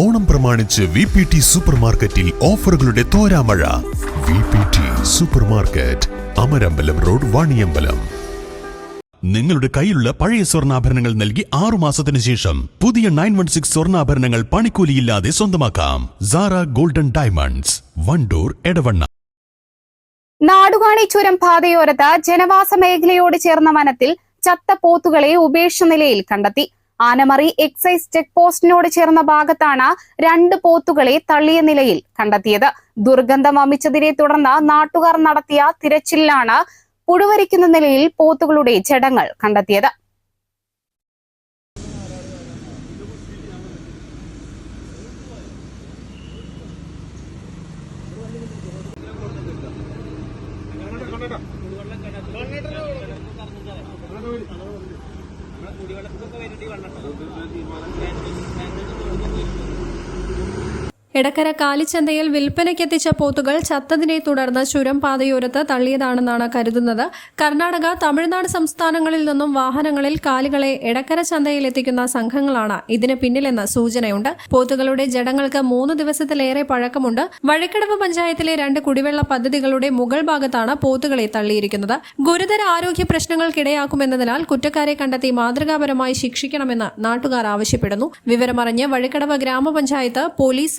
ഓണം പ്രമാണിച്ച് V P T super മാർക്കറ്റിൽ ഓഫറുകളുടെ തോരാമഴ. V P T supermarket Amarambalam road Vaniyambalam. നിങ്ങളുടെ കയ്യിലുള്ള പഴയ സ്വർണാഭരണങ്ങൾ നൽകി ആറു മാസത്തിന് ശേഷം പുതിയ നയൻ വൺ സിക്സ് സ്വർണാഭരണങ്ങൾ പണിക്കൂലിയില്ലാതെ സ്വന്തമാക്കാം. Sara golden diamonds Wandoor Edavanna. Nadukani ചുരം പാതയോരത്ത് ജനവാസ മേഖലയോട് ചേർന്ന വനത്തിൽ ചത്ത പോത്തുകളെ ഉപേക്ഷ നിലയിൽ കണ്ടെത്തി. ആനമറി എക്സൈസ് ചെക്ക് പോസ്റ്റിനോട് ചേർന്ന ഭാഗത്താണ് രണ്ട് പോത്തുകളെ തള്ളിയ നിലയിൽ കണ്ടെത്തിയത്. ദുർഗന്ധം വമിച്ചതിനെ തുടർന്ന് നാട്ടുകാർ നടത്തിയ തിരച്ചിലാണ് പുഴുവരിക്കുന്ന നിലയിൽ പോത്തുകളുടെ ജഡങ്ങൾ കണ്ടെത്തിയത്. നമ്മുടെ കുടിവെള്ളത്തിനൊക്കെ വേണ്ടി വെള്ളം തീരുമാനം. എടക്കര കാലിച്ചന്തയിൽ വിൽപ്പനയ്ക്കെത്തിച്ച പോത്തുകൾ ചത്തതിനെ തുടർന്ന് ചുരം പാതയോരത്ത് തള്ളിയതാണെന്നാണ് കരുതുന്നത്. കർണാടക തമിഴ്നാട് സംസ്ഥാനങ്ങളിൽ നിന്നും വാഹനങ്ങളിൽ കാലികളെ എടക്കര ചന്തയിൽ എത്തിക്കുന്ന സംഘങ്ങളാണ് ഇതിന് പിന്നിലെന്ന് സൂചനയുണ്ട്. പോത്തുകളുടെ ജഡങ്ങൾക്ക് മൂന്ന് ദിവസത്തിലേറെ പഴക്കമുണ്ട്. വഴിക്കടവ് പഞ്ചായത്തിലെ രണ്ട് കുടിവെള്ള പദ്ധതികളുടെ മുകൾ ഭാഗത്താണ് പോത്തുകളെ തള്ളിയിരിക്കുന്നത്. ഗുരുതര ആരോഗ്യ പ്രശ്നങ്ങൾക്കിടയാക്കുമെന്നതിനാൽ കുറ്റക്കാരെ കണ്ടെത്തി മാതൃകാപരമായി ശിക്ഷിക്കണമെന്ന് നാട്ടുകാർ ആവശ്യപ്പെടുന്നു. വിവരമറിഞ്ഞ് വഴിക്കടവ് ഗ്രാമപഞ്ചായത്ത് പോലീസ്